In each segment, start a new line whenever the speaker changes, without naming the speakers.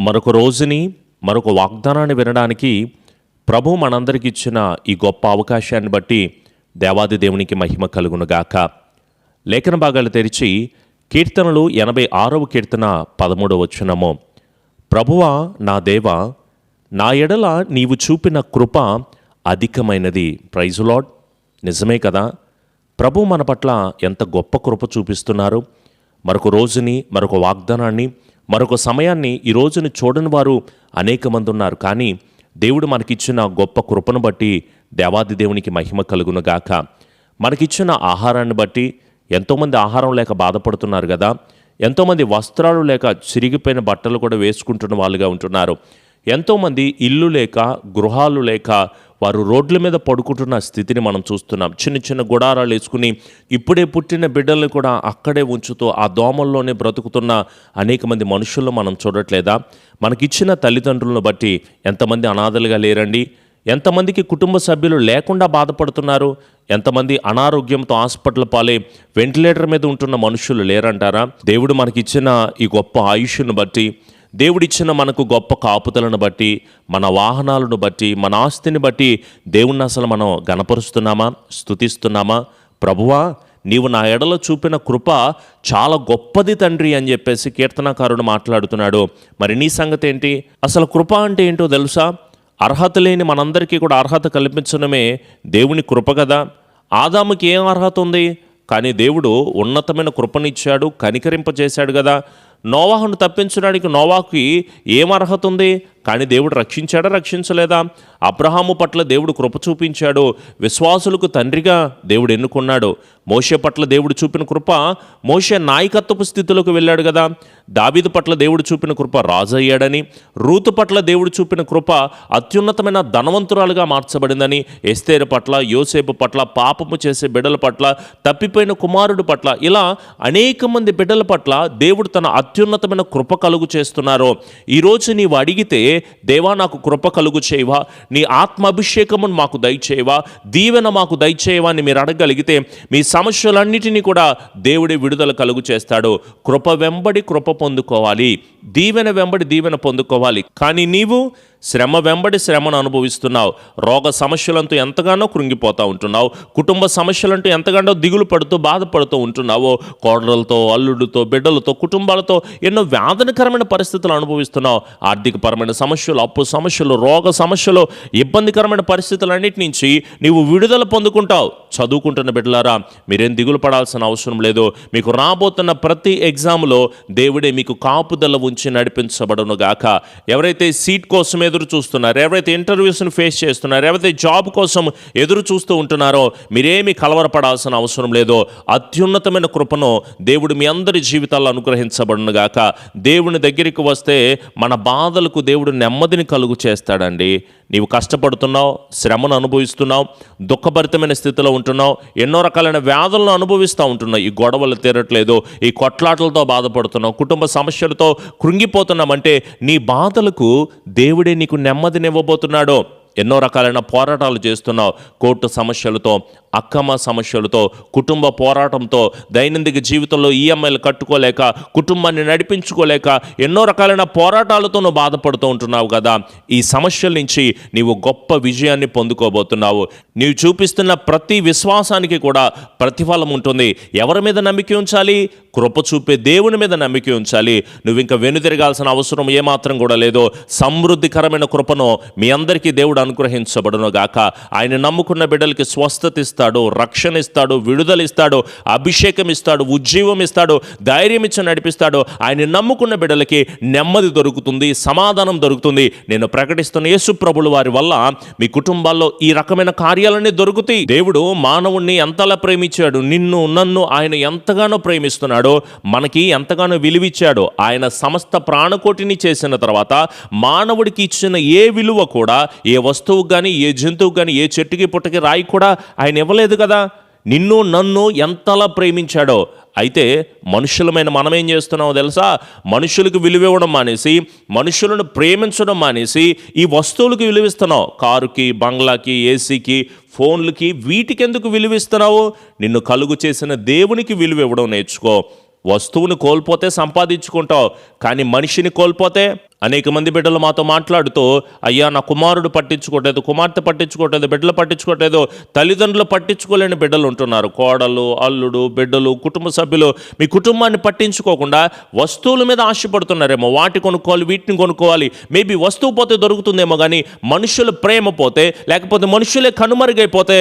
మరొక రోజుని మరొక వాగ్దానాన్ని వినడానికి ప్రభు మనందరికి ఇచ్చిన ఈ గొప్ప అవకాశాన్ని బట్టి దేవాది దేవునికి మహిమ కలుగునుగాక. లేఖన భాగాలు తెరిచి కీర్తనలు ఎనభై ఆరవ కీర్తన పదమూడవ వచ్చినము ప్రభువా నా దేవ నా ఎడల నీవు చూపిన కృప అధికమైనది. ప్రైజు లాడ్ నిజమే కదా? ప్రభు మన పట్ల ఎంత గొప్ప కృప చూపిస్తున్నారు. మరొక రోజుని మరొక వాగ్దానాన్ని మరొక సమయాన్ని ఈ రోజును చూడని వారు అనేక మంది ఉన్నారు. కానీ దేవుడు మనకిచ్చిన గొప్ప కృపను బట్టి దేవాది దేవునికి మహిమ కలుగునుగాక మనకిచ్చిన ఆహారాన్ని బట్టి ఎంతోమంది ఆహారం లేక బాధపడుతున్నారు కదా ఎంతోమంది వస్త్రాలు లేక చిరిగిపోయిన బట్టలు కూడా వేసుకుంటున్న వాళ్ళుగా ఉంటున్నారు. ఎంతోమంది ఇల్లు లేక గృహాలు లేక వారు రోడ్ల మీద పడుకుంటున్న స్థితిని మనం చూస్తున్నాం. చిన్న చిన్న గుడారాలు వేసుకుని ఇప్పుడే పుట్టిన బిడ్డల్ని కూడా అక్కడే ఉంచుతూ ఆ దోమల్లోనే బ్రతుకుతున్న అనేక మంది మనుషులను మనం చూడట్లేదా? మనకిచ్చిన తల్లిదండ్రులను బట్టి ఎంతమంది అనాథలుగా లేరండి? ఎంతమందికి కుటుంబ సభ్యులు లేకుండా బాధపడుతున్నారు? ఎంతమంది అనారోగ్యంతో హాస్పిటల్ పాలే వెంటిలేటర్ మీద ఉంటున్న మనుషులు లేరంటారా? దేవుడు మనకిచ్చిన ఈ గొప్ప ఆయుష్ను బట్టి దేవుడిచ్చిన మనకు గొప్ప కాపుతలను బట్టి మన వాహనాలను బట్టి మన ఆస్తిని బట్టి దేవుణ్ణి అసలు మనం గణపరుస్తున్నామా? స్తుతిస్తున్నామా? ప్రభువా నీవు నా ఎడల చూపిన కృప చాలా గొప్పది తండ్రి అని చెప్పేసి కీర్తనకారుడు మాట్లాడుతున్నాడు. మరి నీ సంగతి ఏంటి? అసలు కృప అంటే ఏంటో తెలుసా? అర్హత లేని మనందరికీ కూడా అర్హత కల్పించడమే దేవుని కృప కదా? ఆదాముకి ఏం అర్హత ఉంది? కానీ దేవుడు ఉన్నతమైన కృపనిచ్చాడు కనికరింపజేశాడు కదా. నోవాహును తప్పించడానికి నోవాకి ఏం అర్హత ఉంది? కానీ దేవుడు రక్షించాడా రక్షించలేదా? అబ్రహాము పట్ల దేవుడు కృప చూపించాడు. విశ్వాసులకు తండ్రిగా దేవుడు ఎన్నుకున్నాడు. మోషే పట్ల దేవుడు చూపిన కృప మోషే నాయకత్వపు స్థితిలోకి వెళ్ళాడు కదా. దావీదు పట్ల దేవుడు చూపిన కృప రాజయ్యాడని రూతు పట్ల దేవుడు చూపిన కృప అత్యున్నతమైన ధనవంతురాలుగా మార్చబడిందని ఎస్తేరు పట్ల యోసేపు పట్ల పాపము చేసే బిడ్డల పట్ల తప్పిపోయిన కుమారుడు పట్ల ఇలా అనేక మంది బిడ్డల పట్ల దేవుడు తన అత్యున్నతమైన కృప కలుగు చేస్తున్నారో. ఈరోజు నీవు అడిగితే దేవా నాకు కృప కలుగు చేయవా? నీ ఆత్మాభిషేకమును మాకు దయచేయవా? దీవెన మాకు దయచేయవా అని మీరు అడగలిగితే మీ సమస్యలన్నిటినీ కూడా దేవుడే విడుదల కలుగు చేస్తాడు. కృప వెంబడి కృప పొందుకోవాలి. దీవెన వెంబడి దీవెన పొందుకోవాలి. కానీ నీవు శ్రమ వెంబడి శ్రమను అనుభవిస్తున్నావు. రోగ సమస్యలంటూ ఎంతగానో కృంగిపోతూ ఉంటున్నావు. కుటుంబ సమస్యలంటూ ఎంతగానో దిగులు పడుతూ బాధపడుతూ ఉంటున్నావో. కోడలతో అల్లుడితో బిడ్డలతో కుటుంబాలతో ఎన్నో వేదనకరమైన పరిస్థితులు అనుభవిస్తున్నావు. ఆర్థికపరమైన సమస్యలు అప్పు సమస్యలు రోగ సమస్యలు ఇబ్బందికరమైన పరిస్థితులన్నిటి నుంచి నీవు విడుదల పొందుకుంటావు. చదువుకుంటున్న బిడ్డలారా మీరేం దిగులు పడాల్సిన అవసరం లేదు. మీకు రాబోతున్న ప్రతి ఎగ్జామ్లో దేవుడే మీకు కాపుదల ఉంచి నడిపించబడును గాక ఎవరైతే సీట్ కోసం ఎదురు చూస్తున్నారు. ఎవరైతే ఇంటర్వ్యూస్ని ఫేస్ చేస్తున్నారో ఎవరైతే జాబ్ కోసం ఎదురు చూస్తూ ఉంటున్నారో మీరేమి కలవరపడాల్సిన అవసరం లేదో అత్యున్నతమైన కృపను దేవుడు మీ అందరి జీవితాల్లో అనుగ్రహించబడును గాక. దేవుని దగ్గరికి వస్తే మన బాధలకు దేవుడు నెమ్మదిని కలుగు చేస్తాడండి. నీవు కష్టపడుతున్నావు శ్రమను అనుభవిస్తున్నావు దుఃఖభరితమైన స్థితిలో ఉంటున్నావు ఎన్నో రకాలైన వ్యాధులను అనుభవిస్తూ ఉంటున్నావు. ఈ గొడవలు తీరట్లేదు ఈ కొట్లాటలతో బాధపడుతున్నావు కుటుంబ సమస్యలతో కృంగిపోతున్నామంటే నీ బాధలకు దేవుడే నీకు నెమ్మదినివ్వబోతున్నాడో. ఎన్నో రకాలైన పోరాటాలు చేస్తున్నావు. కోర్టు సమస్యలతో అక్రమ సమస్యలతో కుటుంబ పోరాటంతో దైనందిక జీవితంలో ఈఎంఐలు కట్టుకోలేక కుటుంబాన్ని నడిపించుకోలేక ఎన్నో రకాలైన పోరాటాలతో నువ్వు బాధపడుతూ ఉంటున్నావు కదా. ఈ సమస్యల నుంచి నీవు గొప్ప విజయాన్ని పొందుకోబోతున్నావు. నీవు చూపిస్తున్న ప్రతి విశ్వాసానికి కూడా ప్రతిఫలం ఉంటుంది. ఎవరి మీద నమ్మిక ఉంచాలి? కృప చూపే దేవుని మీద నమ్మిక ఉంచాలి. నువ్వు ఇంకా వెనుతిరగాల్సిన అవసరం ఏమాత్రం కూడా లేదు. సమృద్ధికరమైన కృపను మీ అందరికీ దేవుడు అనుగ్రహించబడును గాక ఆయన నమ్ముకున్న బిడ్డలకి స్వస్థత ఇస్తాడు రక్షణ ఇస్తాడు విడుదల ఇస్తాడు అభిషేకం ఇస్తాడు ఉజ్జీవం ఇస్తాడు ధైర్యం ఇచ్చి నడిపిస్తాడు. ఆయన నమ్ముకున్న బిడ్డలకి నెమ్మది దొరుకుతుంది సమాధానం దొరుకుతుంది. నేను ప్రకటిస్తున్న యేసు ప్రభులు వారి వల్ల మీ కుటుంబాల్లో ఈ రకమైన కార్యాలన్నీ దొరుకుతాయి. దేవుడు మానవుణ్ణి ఎంతలా ప్రేమించాడు నిన్ను నన్ను ఆయన ఎంతగానో ప్రేమిస్తున్నాడో మనకి ఎంతగానో విలువిచ్చాడో ఆయన సమస్త ప్రాణకోటిని చేసిన తర్వాత మానవుడికి ఇచ్చిన ఏ విలువ కూడా ఏ వస్తువుకు కానీ ఏ జంతువుకు కానీ ఏ చెట్టుకి పుట్టకి రాయి కూడా ఆయన ఇవ్వలేదు కదా. నిన్ను నన్ను ఎంతలా ప్రేమించాడో. అయితే మనుషులమైన మనం ఏం చేస్తున్నామో తెలుసా? మనుషులకు విలువ ఇవ్వడం మానేసి మనుషులను ప్రేమించడం మానేసి ఈ వస్తువులకు విలువిస్తున్నావు కారుకి బంగ్లాకి ఏసీకి ఫోన్లకి వీటికెందుకు విలువిస్తున్నావు నిన్ను కలుగు చేసిన దేవునికి విలువ ఇవ్వడం నేర్చుకో. వస్తువుని కోల్పోతే సంపాదించుకుంటావు కానీ మనిషిని కోల్పోతే అనేక మంది బిడ్డలు మాతో మాట్లాడుతూ అయ్యా నా కుమారుడు పట్టించుకోవట్లేదు కుమార్తె పట్టించుకోవట్లేదు బిడ్డలు పట్టించుకోవట్లేదు తల్లిదండ్రులు పట్టించుకోలేని బిడ్డలు ఉంటున్నారు. కోడలు అల్లుడు బిడ్డలు కుటుంబ సభ్యులు మీ కుటుంబాన్ని పట్టించుకోకుండా వస్తువుల మీద ఆశపడుతున్నారేమో. వాటి కొనుక్కోవాలి వీటిని కొనుక్కోవాలి. మేబీ వస్తువు పోతే దొరుకుతుందేమో కానీ మనుషుల ప్రేమ పోతే లేకపోతే మనుషులే కనుమరుగైపోతే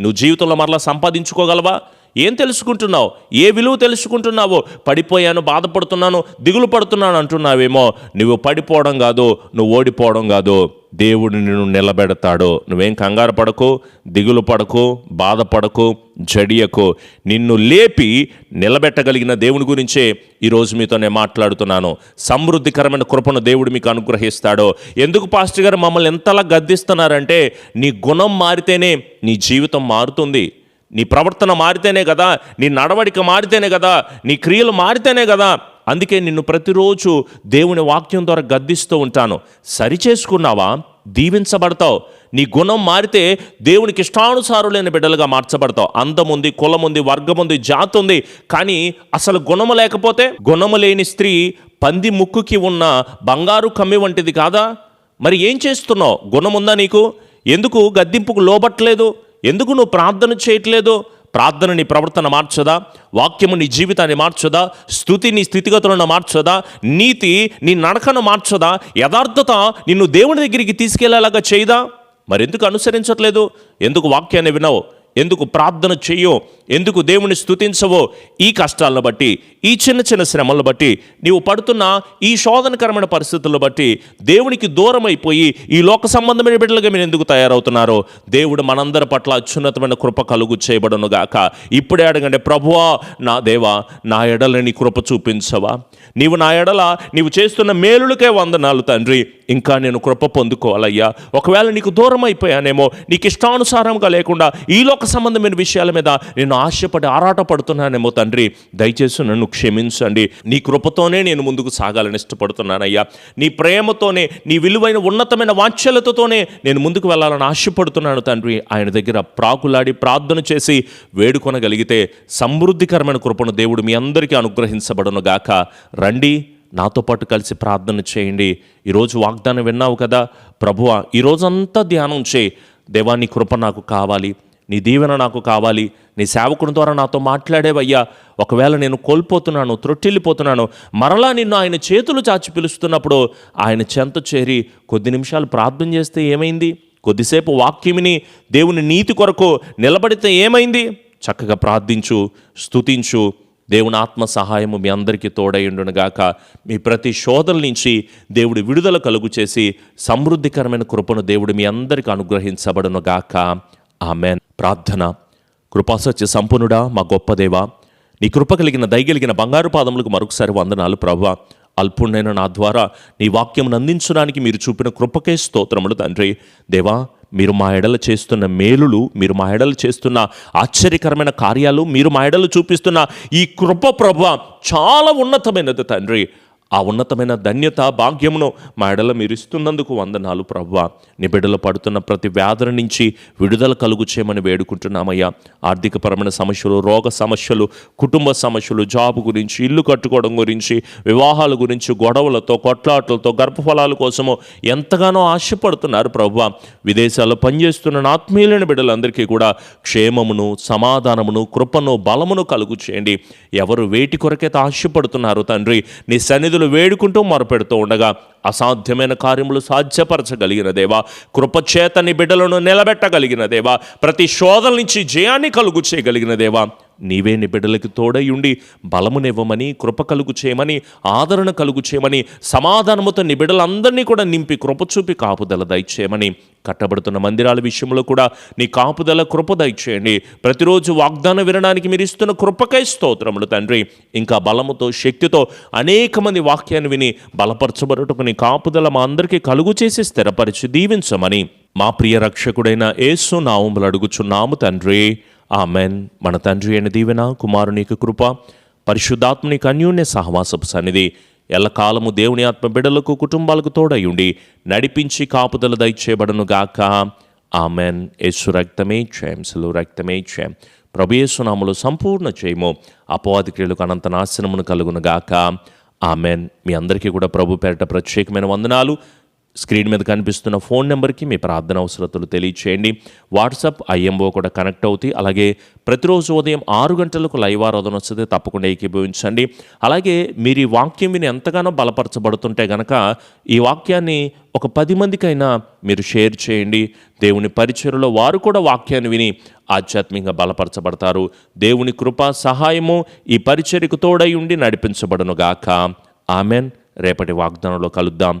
నువ్వు జీవితంలో మరలా సంపాదించుకోగలవా? ఏం తెలుసుకుంటున్నావు? ఏ విలువ తెలుసుకుంటున్నావో? పడిపోయాను బాధపడుతున్నాను దిగులు పడుతున్నాను అంటున్నావేమో. నువ్వు పడిపోవడం కాదు నువ్వు ఓడిపోవడం కాదు. దేవుడు నిన్ను నిలబెడతాడు. నువ్వేం కంగారు పడకు దిగులు పడకు బాధపడకు జడియకు. నిన్ను లేపి నిలబెట్టగలిగిన దేవుని గురించే ఈరోజు మీతో నేను మాట్లాడుతున్నాను. సమృద్ధికరమైన కృపను దేవుడు మీకు అనుగ్రహిస్తాడో. ఎందుకు పాస్టర్ గారు మమ్మల్ని ఎంతలా గద్దిస్తున్నారంటే నీ గుణం మారితేనే నీ జీవితం మారుతుంది. నీ ప్రవర్తన మారితేనే కదా నీ నడవడిక మారితేనే కదా నీ క్రియలు మారితేనే కదా. అందుకే నిన్ను ప్రతిరోజు దేవుని వాక్యం ద్వారా గద్దిస్తూ ఉంటాను. సరిచేసుకున్నావా? దీవించబడతావు. నీ గుణం మారితే దేవునికి ఇష్టానుసారులైన బిడ్డలుగా మార్చబడతావు. అందం ఉంది కులం ఉంది వర్గం ఉంది జాతి ఉంది. కానీ అసలు గుణము లేకపోతే? గుణము లేని స్త్రీ పంది ముక్కుకి ఉన్న బంగారు కమ్మి వంటిది కాదా? మరి ఏం చేస్తున్నావు? గుణముందా నీకు? ఎందుకు గద్దింపుకు లోబట్టలేదు? ఎందుకు నువ్వు ప్రార్థన చేయట్లేదు? ప్రార్థన నీ ప్రవర్తన మార్చదా? వాక్యము నీ జీవితాన్ని మార్చదా? స్థుతి నీ స్థితిగతులను మార్చదా? నీతి నీ నడకను మార్చదా? యథార్థత నిన్ను దేవుని దగ్గరికి తీసుకెళ్ళేలాగా చేయదా? మరెందుకు అనుసరించట్లేదు? ఎందుకు వాక్యాన్ని వినవు? ఎందుకు ప్రార్థన చెయ్యో ఎందుకు దేవుని స్తుతించవో ఈ కష్టాలను బట్టి ఈ చిన్న చిన్న శ్రమలను బట్టి నీవు పడుతున్న ఈ శోధనకరమైన పరిస్థితులను బట్టి దేవునికి దూరం అయిపోయి ఈ లోక సంబంధమైన బిడ్డలుగా మీరు ఎందుకు తయారవుతున్నారో దేవుడు మనందరి పట్ల అత్యున్నతమైన కృప కలుగు చేయబడును గాక. ఇప్పుడే అడగండి ప్రభువా నా దేవా నా ఎడల నీ కృప చూపించవా? నీవు నా ఎడల నీవు చేస్తున్న మేలులకే వందనాలు తండ్రి. ఇంకా నేను కృప పొందుకోవాలయ్యా. ఒకవేళ నీకు దూరం అయిపోయానేమో నీకు ఇష్టానుసారంగా లేకుండా ఈ లోక సంబంధమైన విషయాల మీద నేను ఆశపడి ఆరాటపడుతున్నానేమో తండ్రి. దయచేసి నన్ను క్షమించండి. నీ కృపతోనే నేను ముందుకు సాగాలని ఇష్టపడుతున్నానయ్యా. నీ ప్రేమతోనే నీ విలువైన ఉన్నతమైన వాంఛలతోనే నేను ముందుకు వెళ్ళాలని ఆశపడుతున్నాను తండ్రి. ఆయన దగ్గర ప్రాకులాడి ప్రార్థన చేసి వేడుకొనగలిగితే సమృద్ధికరమైన కృపను దేవుడు మీ అందరికీ అనుగ్రహించబడును గాక. రండి నాతో పాటు కలిసి ప్రార్థన చేయండి. ఈరోజు వాగ్దానం విన్నావు కదా? ప్రభువ ఈరోజంతా ధ్యానం చేయి. దేవాన్ని కృప నాకు కావాలి. నీ దీవెన నాకు కావాలి. నీ సేవకుని ద్వారా నాతో మాట్లాడేవయ్యా. ఒకవేళ నేను కోల్పోతున్నాను త్రొట్టిల్లిపోతున్నాను మరలా నిన్ను ఆయన చేతులు చాచి పిలుస్తున్నప్పుడు ఆయన చెంత చేరి కొద్ది నిమిషాలు ప్రార్థన చేస్తే ఏమైంది? కొద్దిసేపు వాక్యమిని దేవుని నీతి కొరకు నిలబడితే ఏమైంది? చక్కగా ప్రార్థించు స్తుతించు. దేవుని ఆత్మ సహాయము మీ అందరికీ తోడైండునుగాక మీ ప్రతి శోధల నుంచి దేవుడి విడుదల కలుగు చేసి సమృద్ధికరమైన కృపను దేవుడు మీ అందరికీ అనుగ్రహించబడునుగాక. ఆమెన్. ప్రార్థన. కృపాసత్య సంపన్నుడా మా గొప్ప దేవ. నీ కృప కలిగిన దయగలిగిన బంగారు పాదములకు మరొకసారి వందనాలు ప్రభా. అల్పుణ్ణైన నా ద్వారా నీ వాక్యం అందించడానికి మీరు చూపిన కృపకే స్తోత్రములు తండ్రి. దేవా మీరు మా ఎడలు చేస్తున్న మేలులు మీరు మా ఎడలు చేస్తున్న ఆశ్చర్యకరమైన కార్యాలు మీరు మా ఎడలు చూపిస్తున్న ఈ కృప ప్రభ చాలా ఉన్నతమైనది తండ్రి. ఆ ఉన్నతమైన ధన్యత భాగ్యమును మా ఎడల మీరు ఇస్తున్నందుకు వందనాలు ప్రవ్వ. నీ బిడ్డలు పడుతున్న ప్రతి వ్యాధుల నుంచి విడుదల కలుగు చేయమని వేడుకుంటున్నామయ్యా. ఆర్థికపరమైన సమస్యలు రోగ సమస్యలు కుటుంబ సమస్యలు జాబ్ గురించి ఇల్లు కట్టుకోవడం గురించి వివాహాల గురించి గొడవలతో కొట్లాటలతో గర్భఫలాల కోసము ఎంతగానో ఆశపడుతున్నారు ప్రవ్వ. విదేశాల్లో పనిచేస్తున్న ఆత్మీయులైన బిడ్డలందరికీ కూడా క్షేమమును సమాధానమును కృపను బలమును కలుగు చేయండి. ఎవరు వేటి కొరకైతే ఆశపడుతున్నారు తండ్రి నీ సన్నిధులు వేడుకుంటూ మొరపెడుతూ ఉండగా అసాధ్యమైన కార్యములు సాధ్యపరచగలిగిన దేవా కృపచేతని బిడ్డలను నిలబెట్టగలిగిన దేవా ప్రతి శోధల నుంచి జయాన్ని కలుగు చేయగలిగిన దేవా నీవే నీ బిడ్డలకి బలమునివ్వమని కృప కలుగు చేయమని ఆదరణ కలుగు చేయమని సమాధానముతో నీ బిడ్డలందరినీ కూడా నింపి కృప చూపి కాపుదల దయచేయమని కట్టబడుతున్న మందిరాల విషయంలో కూడా నీ కాపుదల కృప దయచేయండి. ప్రతిరోజు వాగ్దానం వినడానికి మీరు ఇస్తున్న కృపకై స్తోత్రములు తండ్రి. ఇంకా బలముతో శక్తితో అనేక మంది వాక్యాన్ని విని బలపరచబడుటకు నీ కాపుదల మా అందరికీ కలుగు చేసి స్థిరపరిచి దీవించమని మా ప్రియ రక్షకుడైన ఏసు నామములు అడుగుచున్నాము తండ్రి. ఆమెన్. మన తండ్రి అయిన దీవెన కుమారునికి కృప పరిశుద్ధాత్మనికి అన్యోన్య సహవాసపు సన్నిధి. ఎల్లకాలము దేవుని ఆత్మ బిడలకు కుటుంబాలకు తోడయుండి నడిపించి కాపుదల దయచేయబడను గాక. ఆమెన్. యేసు రక్తమే క్షేంసలు రక్తమే క్షేం ప్రభుయేసునాములు సంపూర్ణ చేయము. అపవాది క్రియలకు అనంత నాశనమును కలుగునుగాక ఆమెన్. మీ అందరికీ కూడా ప్రభు పేరిట ప్రత్యేకమైన వందనాలు. స్క్రీన్ మీద కనిపిస్తున్న ఫోన్ నెంబర్కి మీ ప్రార్థన అవసరతలు తెలియచేయండి. వాట్సాప్ ఐఎంఓ కూడా కనెక్ట్ అవుతాయి. అలాగే ప్రతిరోజు ఉదయం ఆరు గంటలకు లైవ్ ఆరాధన వస్తుంది. తప్పకుండా ఏకీభవించండి. అలాగే మీరు ఈ వాక్యం విని ఎంతగానో బలపరచబడుతుంటే గనక ఈ వాక్యాన్ని ఒక పది మందికైనా మీరు షేర్ చేయండి. దేవుని పరిచయలో వారు కూడా వాక్యాన్ని విని ఆధ్యాత్మికంగా బలపరచబడతారు. దేవుని కృప సహాయము ఈ పరిచర్యకు తోడై ఉండి నడిపించబడును గాక ఆమెన్. రేపటి వాగ్దానంలో కలుద్దాం.